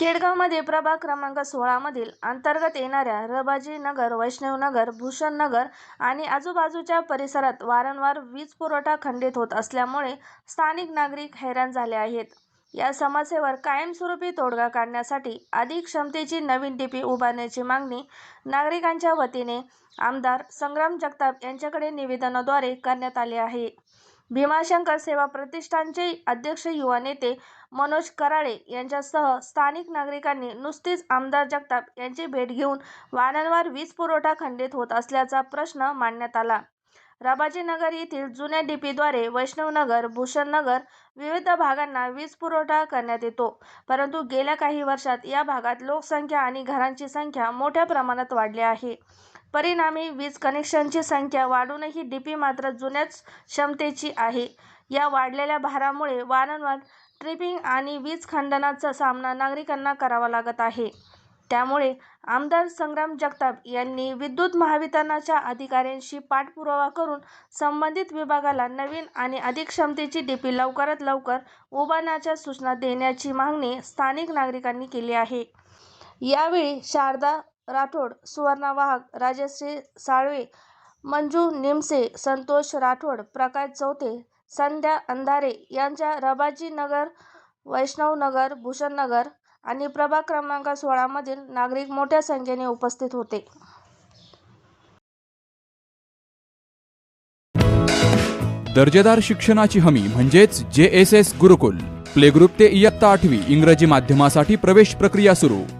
केडगावमध्ये प्रभाग क्रमांक सोळामधील अंतर्गत येणाऱ्या रबाजी नगर वैष्णव नगर भूषण नगर आणि आजूबाजूच्या परिसरात वारंवार वीज पुरवठा खंडित होत असल्यामुळे स्थानिक नागरिक हैराण झाले आहेत. या समस्येवर कायमस्वरूपी तोडगा काढण्यासाठी अधिक क्षमतेची नवीन डीपी उभारण्याची मागणी नागरिकांच्या वतीने आमदार संग्राम जगताप यांच्याकडे निवेदनाद्वारे करण्यात आले आहे. भीमाशंकर सेवा प्रतिष्ठानचे अध्यक्ष युवा नेते मनोज कराळे यांच्यासह स्थानिक नागरिकांनी नुसतीच आमदार जगताप यांची भेट घेऊन वारंवार वीज पुरवठा खंडित होत असल्याचा प्रश्न मांडण्यात आला. राबाजीनगर येथील जुन्या डीपीद्वारे वैष्णवनगर भूषणनगर विविध भागांना वीज पुरवठा करण्यात येतो. परंतु गेल्या काही वर्षात या भागात लोकसंख्या आणि घरांची संख्या मोठ्या प्रमाणात वाढली आहे. परिणामी वीज कनेक्शनची संख्या वाढूनही डीपी मात्र जुन्याच क्षमतेची आहे. या वाढलेल्या भारामुळे वारंवार ट्रिपिंग आणि वीज खंडनाचा सामना नागरिकांना करावा लागत आहे. त्यामुळे आमदार संग्राम जगताप यांनी विद्युत महावितरणाच्या अधिकाऱ्यांशी पाठपुरावा करून संबंधित विभागाला नवीन आणि अधिक क्षमतेची डीपी लवकरात लवकर उभारण्याच्या सूचना देण्याची मागणी स्थानिक नागरिकांनी केली आहे. यावेळी शारदा राठोड सुवर्णा वाहक राजश्री साळवे मंजू निमसे संतोष राठोड प्रकाश चौथे संध्या अंधारे यांच्या रबाजीनगर वैष्णवनगर भूषणनगर आणि प्रभाग क्रमांक सोळामधील नागरिक मोठ्या संख्येने उपस्थित होते. दर्जेदार शिक्षणाची हमी म्हणजेच J S S Gurukul. Play group ते इयत्ता आठवी इंग्रजी माध्यमासाठी प्रवेश प्रक्रिया सुरू.